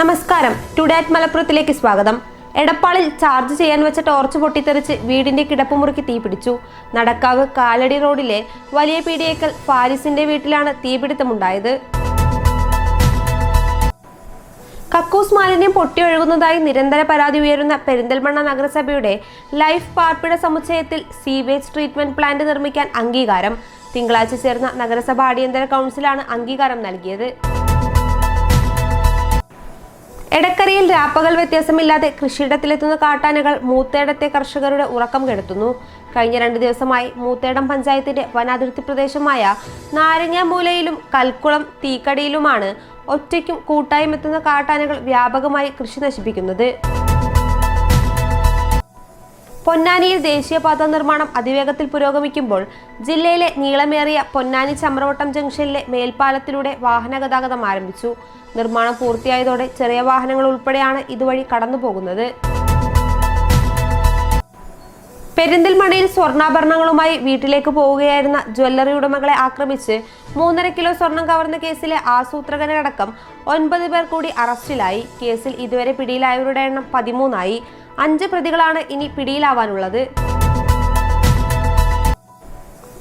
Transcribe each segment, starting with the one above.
നമസ്കാരം. ടുഡാറ്റ് മലപ്പുറത്തിലേക്ക് സ്വാഗതം. എടപ്പാളിൽ ചാർജ് ചെയ്യാൻ വെച്ച ടോർച്ച് പൊട്ടിത്തെറിച്ച് വീടിന്റെ കിടപ്പ് കിടപ്പുമുറിക്ക് തീപിടിച്ചു നടക്കാവ് കാലടി റോഡിലെ വലിയ പീടിയേക്കൽ ഫാരിസിന്റെ വീട്ടിലാണ് തീപിടുത്തമുണ്ടായത്. കക്കൂസ് മാലിന്യം പൊട്ടിയൊഴുകുന്നതായി നിരന്തര പരാതി ഉയരുന്ന പെരിന്തൽമണ്ണ നഗരസഭയുടെ ലൈഫ് പാർപ്പിട സമുച്ചയത്തിൽ സീവേജ് ട്രീറ്റ്മെന്റ് പ്ലാന്റ് നിർമ്മിക്കാൻ അംഗീകാരം. തിങ്കളാഴ്ച ചേർന്ന നഗരസഭാ അടിയന്തര കൗൺസിലാണ് അംഗീകാരം നൽകിയത്. എടക്കരയിൽ രാപ്പകൽ വ്യത്യാസമില്ലാതെ കൃഷിയിടത്തിലെത്തുന്ന കാട്ടാനകൾ മൂത്തേടത്തെ കർഷകരുടെ ഉറക്കം കെടുത്തുന്നു. കഴിഞ്ഞ രണ്ട് ദിവസമായി മൂത്തേടം പഞ്ചായത്തിന്റെ വനാതിർത്തി പ്രദേശമായ നാരങ്ങാമൂലയിലും കൽക്കുളം തീക്കടിയിലുമാണ് ഒറ്റയ്ക്കും കൂട്ടായും എത്തുന്ന കാട്ടാനകൾ വ്യാപകമായി കൃഷി നശിപ്പിക്കുന്നത്. പൊന്നാനിയിൽ ദേശീയപാത നിർമ്മാണം അതിവേഗത്തിൽ പുരോഗമിക്കുമ്പോൾ ജില്ലയിലെ നീളമേറിയ പൊന്നാനി ചമ്രവട്ടം ജംഗ്ഷനിലെ മേൽപ്പാലത്തിലൂടെ വാഹന ഗതാഗതം ആരംഭിച്ചു. നിർമ്മാണം പൂർത്തിയായതോടെ ചെറിയ വാഹനങ്ങൾ ഉൾപ്പെടെയാണ് ഇതുവഴി കടന്നു പോകുന്നത് പെരിന്തൽമണ്ണയിൽ സ്വർണാഭരണങ്ങളുമായി വീട്ടിലേക്ക് പോവുകയായിരുന്ന ജ്വല്ലറി ഉടമകളെ ആക്രമിച്ച് മൂന്നര കിലോ സ്വർണം കവർന്ന കേസിലെ ആസൂത്രകനടക്കം ഒൻപത് പേർ കൂടി അറസ്റ്റിലായി. കേസിൽ ഇതുവരെ പിടിയിലായവരുടെ എണ്ണം പതിമൂന്നായി. അഞ്ച് പ്രതികളാണ് ഇനി പിടിയിലാവാനുള്ളത്.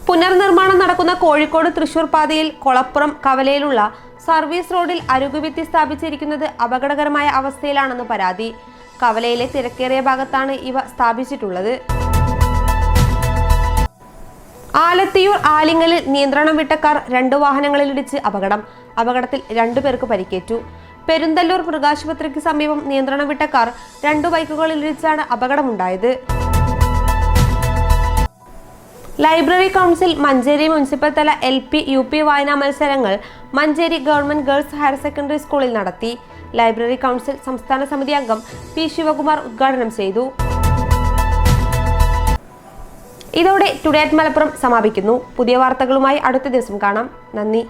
പുനർനിർമ്മാണം നടക്കുന്ന കോഴിക്കോട് തൃശൂർ പാതയിൽ കൊളപ്പുറം കവലയിലുള്ള സർവീസ് റോഡിൽ അരുകുവിത്തി സ്ഥാപിച്ചിരിക്കുന്നത് അപകടകരമായ അവസ്ഥയിലാണെന്ന് പരാതി. കവലയിലെ തിരക്കേറിയ ഭാഗത്താണ് ഇവ സ്ഥാപിച്ചിട്ടുള്ളത്. ആലത്തിയൂർ ആലിങ്ങലിൽ നിയന്ത്രണം വിട്ട കാർ രണ്ട് വാഹനങ്ങളിലിടിച്ച് അപകടം. അപകടത്തിൽ രണ്ടു പേർക്ക് പരിക്കേറ്റു. പെരുന്തല്ലൂർ മൃഗാശുപത്രിക്ക് സമീപം നിയന്ത്രണം വിട്ട കാർ രണ്ടു ബൈക്കുകളിലിടിച്ചാണ് അപകടമുണ്ടായത്. ലൈബ്രറി കൗൺസിൽ മഞ്ചേരി മുനിസിപ്പൽ തല എൽ പി യു പി വായനാ മത്സരങ്ങൾ Manjeri government girls higher secondary സ്കൂളിൽ നടത്തി. ലൈബ്രറി കൗൺസിൽ സംസ്ഥാന സമിതി അംഗം പി ശിവകുമാർ ഉദ്ഘാടനം ചെയ്തു. ഇതോടെ ടുഡേ അറ്റ് മലപ്പുറം സമാപിക്കുന്നു. പുതിയ വാർത്തകളുമായി അടുത്ത ദിവസം കാണാം. നന്ദി.